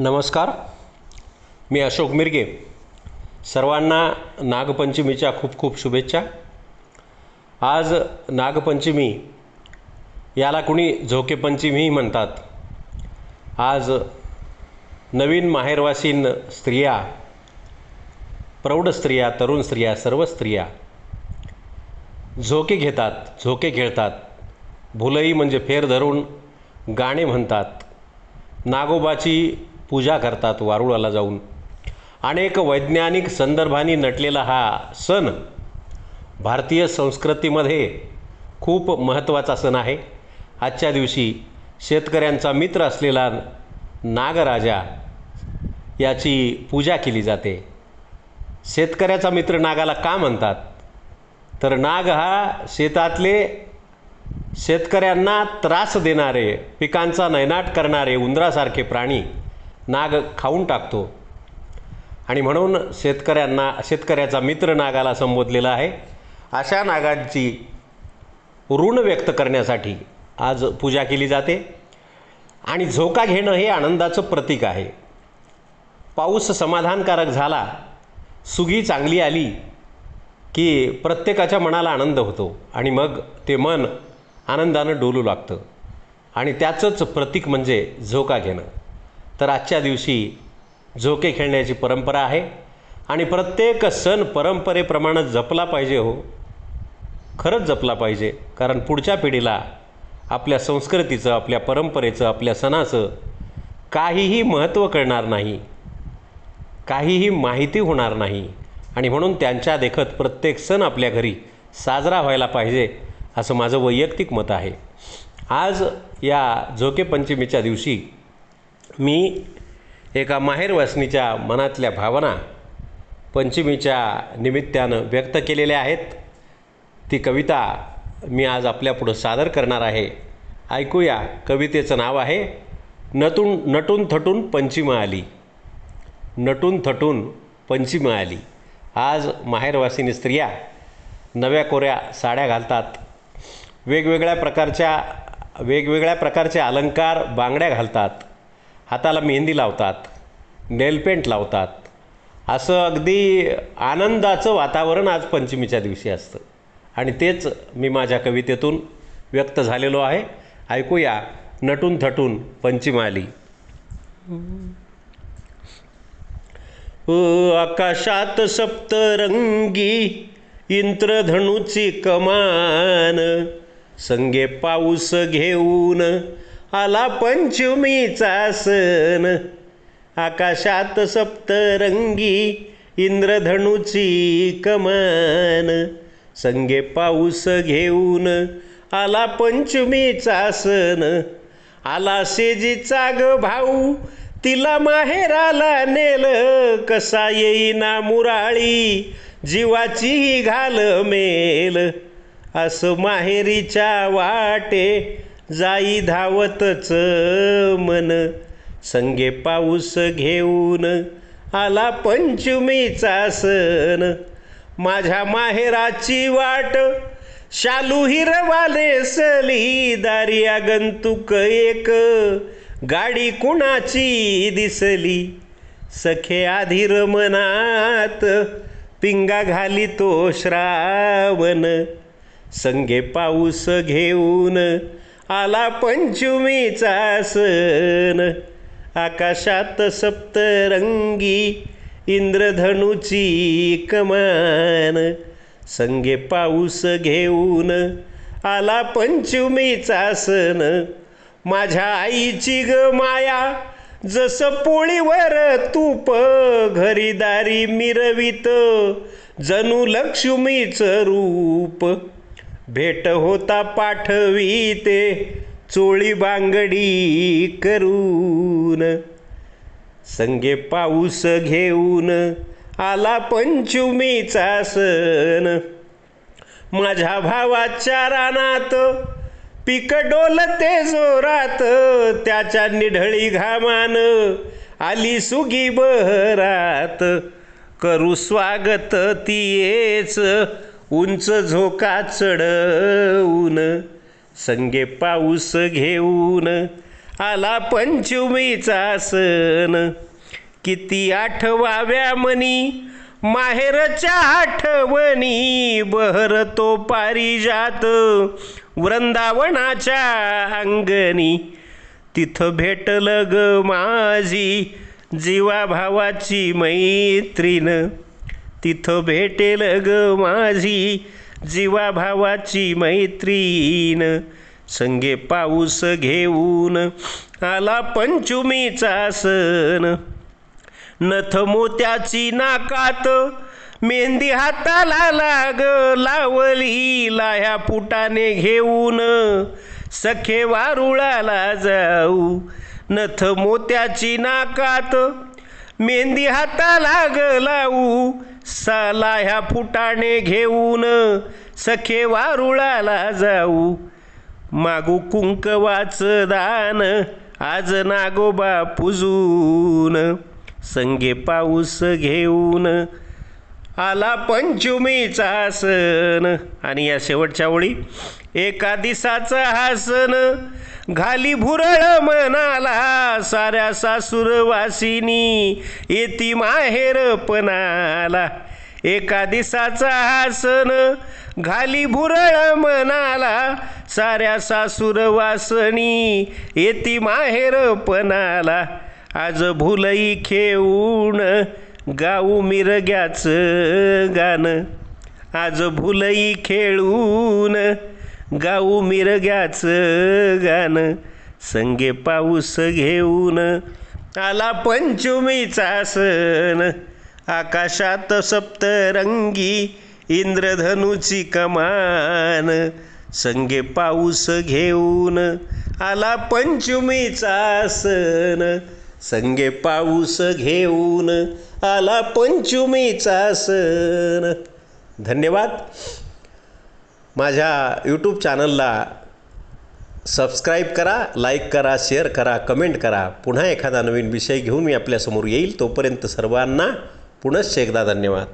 नमस्कार. मी अशोक मिरगे. सर्वांना नागपंचमीच्या खूप खूप शुभेच्छा. आज नागपंचमी याला कुणी झोकेपंचमीही म्हणतात. आज नवीन माहेरवासीन स्त्रिया प्रौढ स्त्रिया तरुण स्त्रिया सर्व स्त्रिया झोके घेतात झोके खेळतात. भुलई म्हणजे फेर धरून गाणे म्हणतात. नागोबाची पूजा करतात वारुळाला जाऊन. अनेक वैज्ञानिक संदर्भांनी नटलेला हा सण भारतीय संस्कृतीमध्ये खूप महत्त्वाचा सण आहे. आजच्या दिवशी शेतकऱ्यांचा मित्र असलेला नागराजा याची पूजा केली जाते. शेतकऱ्याचा मित्र नागाला का म्हणतात? तर नाग हा शेतातले शेतकऱ्यांना त्रास देणारे पिकांचा नैनाट करणारे उंदरासारखे प्राणी नाग खाऊन टाकतो. आणि म्हणून शेतकऱ्यांना शेतकऱ्याचा मित्र नागाला संबोधलेला आहे. अशा नागांची ऋण व्यक्त करण्यासाठी आज पूजा केली जाते. आणि झोका घेणं हे आनंदाचं प्रतीक आहे. पाऊस समाधानकारक झाला सुगी चांगली आली की प्रत्येकाच्या मनाला आनंद होतो. आणि मग ते मन आनंदानं डोलू लागतं. आणि त्याचंच प्रतीक म्हणजे झोका घेणं. तर आजच्या दिवशी झोके खेळण्याची परंपरा आहे. आणि प्रत्येक सण परंपरेप्रमाणे जपला पाहिजे हो. खरंच जपला पाहिजे. कारण पुढच्या पिढीला आपल्या संस्कृतीचं आपल्या परंपरेचं आपल्या सणाचं काहीही महत्त्व कळणार नाही. काहीही माहिती होणार नाही. आणि म्हणून त्यांच्या देखत प्रत्येक सण आपल्या घरी साजरा व्हायला पाहिजे असं माझं वैयक्तिक मत आहे. आज या झोके पंचमीच्या दिवशी मी एका माहेरवासनीच्या मनातल्या भावना पंचमीच्या निमित्तानं व्यक्त केलेल्या आहेत. ती कविता मी आज आपल्यापुढं सादर करणार आहे. ऐकूया. कवितेचं नाव आहे नटून नटून थटून पंचिमा आली. नटून थटून पंचिमा आली. आज माहेरवासिनी स्त्रिया नव्या कोऱ्या साड्या घालतात. वेगवेगळ्या प्रकारच्या वेगवेगळ्या प्रकारचे अलंकार बांगड्या घालतात. हाताला मेहंदी लावतात नेलपेंट लावतात. असं अगदी आनंदाचं वातावरण आज पंचमीच्या दिवशी असतं. आणि तेच मी माझ्या कवितेतून व्यक्त झालेलो आहे. ऐकूया नटून थटून पंचमाली. आली आकाशात सप्तरंगी इंद्रधनुची कमान संगे पाऊस घेऊन आला पंचमीचा सण. आकाशात सप्तरंगी इंद्रधनुची कमान. संगे पाऊस घेऊन आला पंचमीचा सण. आला सेजीचा ग भाऊ तिला माहेराला नेल. कसा येईना मुराळी जीवाची घाल मेल. असं माहेरीच्या वाटे जाई धावतच मन. संगे पाऊस घेऊन आला पंचमीचा सण. माझ्या माहेराची वाट शालू हिरवाले सली. दारी आगंतुक एक गाडी कुणाची दिसली. सखे आधीर मनात पिंगा घाली तो श्रावण. संगे पाऊस घेऊन आला पंचमीचा सण. आकाशात सप्तरंगी इंद्रधनुची कमान. संगे पाऊस घेऊन आला पंचमीचा सण. माझ्या आईची ग माया जसं पोळीवर तूप घरीदारी मिरवित जणू लक्ष्मीचं रूप. भेट होता पाठवीते चोळी बांगडी करून. संगे पाऊस घेऊन आला पंचमीचा सण. माझ्या भावाच्या रानात पीक डोलते जोरात त्याच्या निढळी घामान आली सुगी बहरात. करू स्वागत तियेच उंच झोका चढवून संगे पाऊस घेऊन आला पंचमीचा सण. किती आठवाव्या मनी माहेरच्या आठवणी बहरतो पारिजात वृंदावनाच्या अंगणी. तिथं भेटलं ग माझी जीवाभावाची मैत्रीण. तिथं भेटेल ग माझी जीवाभावाची मैत्रीण. संगे पाऊस घेऊन आला पंचमीचा सण. नथ मोत्याची नाकात मेहंदी हाताला लाग लावली लाह्या पुटाने घेऊन. सखे वारुळाला जाऊ. नथ मोत्याची नाकात मेहंदी हाताला ग लावू साला ह्या फुटाणे घेऊन सखे वारुळाला जाऊ. मागू कुंकवाच दान आज नागोबा पुजून संगे पाऊस घेऊन आला पंचमीचा सण आणि या शेवटच्या ओळी एका दिसाचा हासन. घाली भुरळ मनाला साऱ्या सासूरवासिनी येती माहेर पणाला. एका दिसाचा हासन घाली भुरळ मनाला साऱ्या सासूरवासनी येती माहेर पणाला. आज भुलई खेळून गाऊ मिरग्याच गाणं. आज भुलई खेळून गाऊ मिरग्याच गाणं. संगे पाऊस घेऊन आला पंचमीचा सण. आकाशात सप्तरंगी इंद्रधनुची कमान. संगे पाऊस घेऊन आला पंचमीचा सण. संगे पाऊस घेऊन आला पंचमीचा सण. धन्यवाद. माझ्या यूट्यूब चॅनलला सबस्क्राईब करा लाईक करा शेअर करा कमेंट करा. पुन्हा एखादा नवीन विषय घेऊन मी आपल्यासमोर येईल. तोपर्यंत सर्वांना पुनश्च एकदा धन्यवाद.